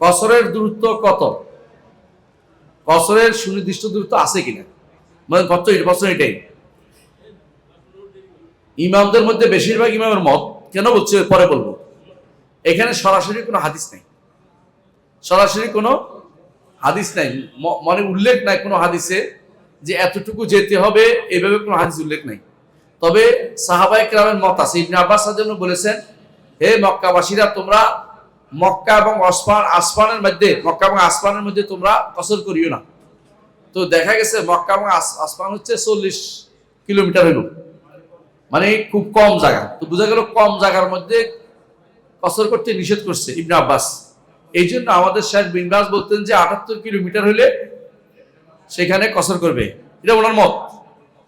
কসরের দূরত্ব কত? কসরের সুনির্দিষ্ট দূরত্ব আছে কিনা? মানে বছর এটাই। ইমামদের মধ্যে বেশিরভাগ ইমামের মত, কেন বলছে পরে বলব। এখানে সরাসরি কোনো হাদিস নেই। সরাসরি কোনো হাদিস নাই। মানে উল্লেখ নাই কোনো হাদিসে যে এতটুকু যেতে হবে, এভাবে কোনো হাদিস উল্লেখ নাই। তবে সাহাবাই কেরামের মত আছে। ইবনে আব্বাস জন্য বলেছেন, হে মক্কাবাসীরা, তোমরা মক্কা এবং আসমান আসমানের মধ্যে, মক্কা এবং আসমানের মধ্যে তোমরা কসর করিও না। তো দেখা গেছে মক্কা এবং আস- আসমান হচ্ছে চল্লিশ কিলোমিটার হইল মানে খুব কম জায়গা। তো বোঝা গেল কম জায়গার মধ্যে কসর করতে নিষেধ করছে ইবনে আব্বাস। এই জন্য আমাদের শেখ বিনবাস বলতেন যে আটাত্তর কিলোমিটার হলে সেখানে কসর করবে। এটা ওনার মত।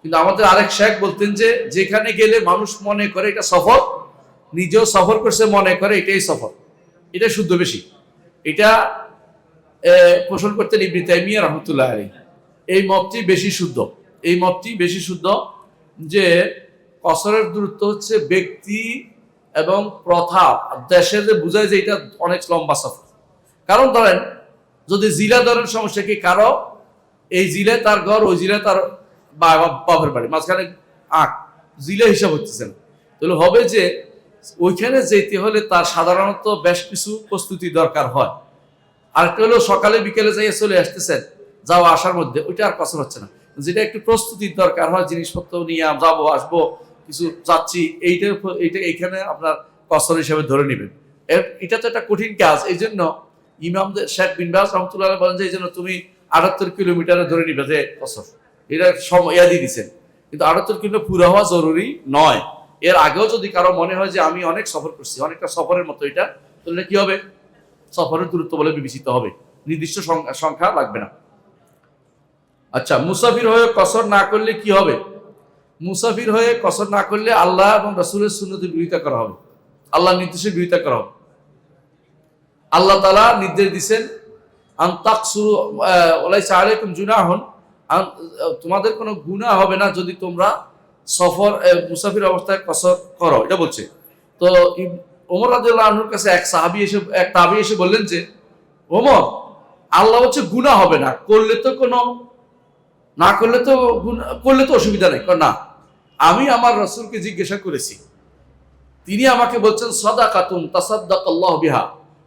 কিন্তু আমাদের আরেক শেখ বলতেন যে যেখানে গেলে মানুষ মনে করে এটা সফর, নিজেও সফর করছে, মনে করে এটাই সফর। এটা শুদ্ধ বেশি। এটা পোষণ করতেন ইবনি তাইমিয়া রহমতুল্লাহ আলী এই মতটি বেশি শুদ্ধ। এই মতটি বেশি শুদ্ধ যে কসরের দূরত্ব হচ্ছে ব্যক্তি এবং প্রথা। দেশে যে বোঝায় যে এটা অনেক লম্বা সফর। কারণ ধরেন, যদি জিলা ধরেন সমস্যা কি? কারও এই জিলে তার ঘর, ওই জিলে তার বা- বাপের বাড়ি। মাঝখানে আঁক জিলে হিসাব হচ্ছে তাহলে হবে যে ওইখানে যেতে হলে তার সাধারণত বেশ কিছু প্রস্তুতি দরকার হয়। আরেকটা হলো সকালে বিকেলে যাইয়ে চলে আসতেছেন, যাওয়া আসার মধ্যে, ওইটা আর কসর হচ্ছে না। যেটা একটু প্রস্তুতির দরকার হয়, জিনিসপত্র নিয়ে যাব, আসব, কিছু যাচ্ছি, এইটার এইটা এইখানে আপনার কসর হিসেবে ধরে নেবেন। এটা তো একটা কঠিন কাজ এই জন্য ইমামদের শেখ বিন বাজ রহমতুল্লাহ বলেন যে এই জন্য তুমি আটাত্তর কিলোমিটারে ধরে নিবে যে কসর। এটা সময় দিয়ে দিচ্ছেন কিন্তু আটাত্তর কিলোমিটার পুরো হওয়া জরুরি নয়। এর আগেও যদি কারও মনে হয় যে আমি অনেক সফর করছি, অনেকটা সফরের মতো এটা, তাহলে কি হবে? সফরের দূরত্ব বলে বিবেচিত হবে। নির্দিষ্ট সংখ্যা- লাগবে না। আচ্ছা মুসাফির হয়ে কসর না করলে কি হবে? মুসাফির হয়ে কসর না করলে আল্লাহ এবং রসুলের সুন্নতির বিরোধিতা করা হবে। আল্লাহ নির্দেশের বিরোধিতা করা হবে। আল্লাহ তালা নির্দেশ দিচ্ছেন ওলাই জুনা হন তোমাদের কোনো গুণা হবে না যদি তোমরা সফর মুসাফির অবস্থায় কসর করো, এটা বলছে। তো ওমর আনহুর কাছে এক সাহাবি এসে, এক তাবি এসে বললেন যে, ওমর, আল্লাহ হচ্ছে গুণা হবে না, করলে তো কোনো, না করলে তো করলে তো অসুবিধা নেই না, আমি আমার রসুলকে জিজ্ঞাসা করেছি। তিনি আমাকে বলছেন সদা কাতুন তাসাদ্দাক আল্লাহ বিহা।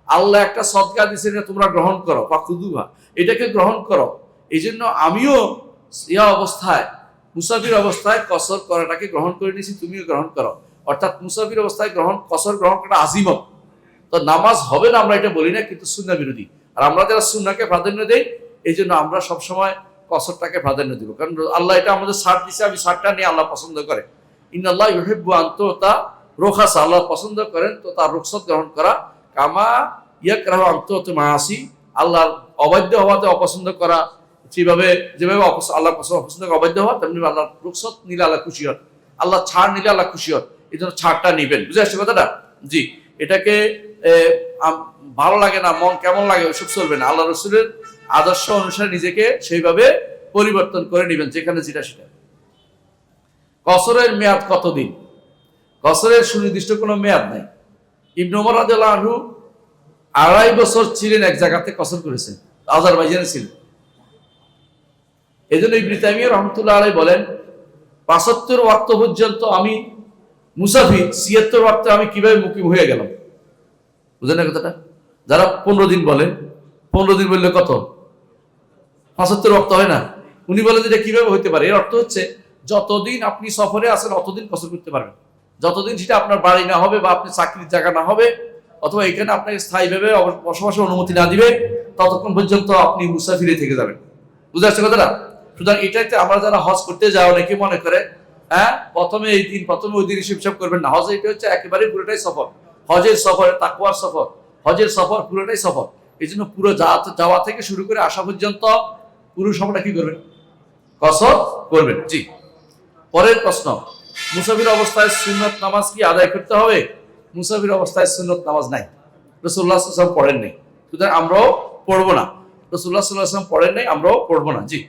আল্লাহ একটা সদকা দিচ্ছেন তোমরা গ্রহণ করো বা খুদুহা এটাকে গ্রহণ করো। এই জন্য আমিও ইয়া অবস্থায় মুসাফির অবস্থায় কসর করাটাকে গ্রহণ করে নিয়েছি, তুমিও গ্রহণ করো। অর্থাৎ মুসাফির অবস্থায় গ্রহণ, কসর গ্রহণ করা আজিমত। তো নামাজ হবে না আমরা এটা বলি না, কিন্তু সুন্না বিরোধী। আর আমরা যারা সুন্নাকে প্রাধান্য দেই, এই জন্য আমরা সবসময় কসরটাকে প্রাধান্য দিব। কারণ আল্লাহ এটা আমাদের সার দিছে, আমি সারটা নিয়ে আল্লাহ পছন্দ করে। ইন্নাল্লাহ ইউহিব্বু আন্ততা রোখাস, আল্লাহ পছন্দ করেন তো তার রুখসত গ্রহণ করা। কামা ইয়াকরাহু আন্তত মাসি আল্লাহর অবাধ্য হওয়াতে অপছন্দ করা যেভাবে যেভাবে আল্লাহ পছন্দ, অপছন্দ করে অবাধ্য হওয়া, তেমনি আল্লাহ রুখসত নিলে আল্লাহ খুশি হন। আল্লাহ ছাড় নিলে আল্লাহ খুশি হন। এই জন্য ছাড়টা নিবেন। বুঝে আসছে কথাটা? জি। এটাকে ভালো লাগে না, মন কেমন লাগে, ওইসব চলবে না। আল্লাহ রসুলের আদর্শ অনুসারে নিজেকে সেইভাবে পরিবর্তন করে নেবেন, যেখানে যেটা সেটা। কসরের মেয়াদ কতদিন? কসরের সুনির্দিষ্ট কোনো মেয়াদ নাই। ইবনু ওমর রাদিয়াল্লাহু আড়াই বছর ছিলেন এক জায়গাতে কসর করেছেন। আজারবাইজানে ছিলেন। এই জন্য ইবনি তাইমিয়া রহমতুল্লাহ আলাই বলেন, পাঁচাত্তর ওয়াক্ত পর্যন্ত আমি মুসাফির, ছিয়াত্তর ওয়াক্তে আমি কীভাবে মুকিম হয়ে গেলাম? বুঝলেন না কথাটা? যারা পনেরো দিন বলে, পনেরো দিন বললে কত? পঁচাত্তর অর্থ হয় না? উনি বলেন এটা কীভাবে হইতে পারে? এর অর্থ হচ্ছে, যতদিন আপনি সফরে আছেন, অতদিন কসর করতে পারবেন। যতদিন সেটা আপনার বাড়ি না হবে বা আপনি চাকরির জায়গা না হবে, অথবা এখানে আপনাকে স্থায়ীভাবে বসবাসের অনুমতি না দিবে, ততক্ষণ পর্যন্ত আপনি মুসাফিরে থেকে যাবেন। বুঝতে পারছে কথাটা? সুতরাং এটাতে আমরা যারা হজ করতে যাই, অনেকে মনে করে হ্যাঁ প্রথমে এই দিন, প্রথমে ওই দিন হিসেব করবেন না। হজ এটা হচ্ছে একেবারে পুরোটাই সফর। হজের সফর তাকুয়ার সফর, হজের সফর পুরোটাই সফর। এই জন্য পুরো যাওয়া যাওয়া থেকে শুরু করে আসা পর্যন্ত পুরো সময়টা কি করবেন? কসর করবেন। জি। পরের প্রশ্ন, মুসাফির অবস্থায় সুন্নত নামাজ কি আদায় করতে হবে? মুসাফির অবস্থায় সুন্নত নামাজ নাই। রসুল্লাহ পড়েন নাই সুতরাং আমরাও পড়ব না। রসুল্লাহ সাল্লাম পড়েন নাই আমরাও পড়ব না। জি।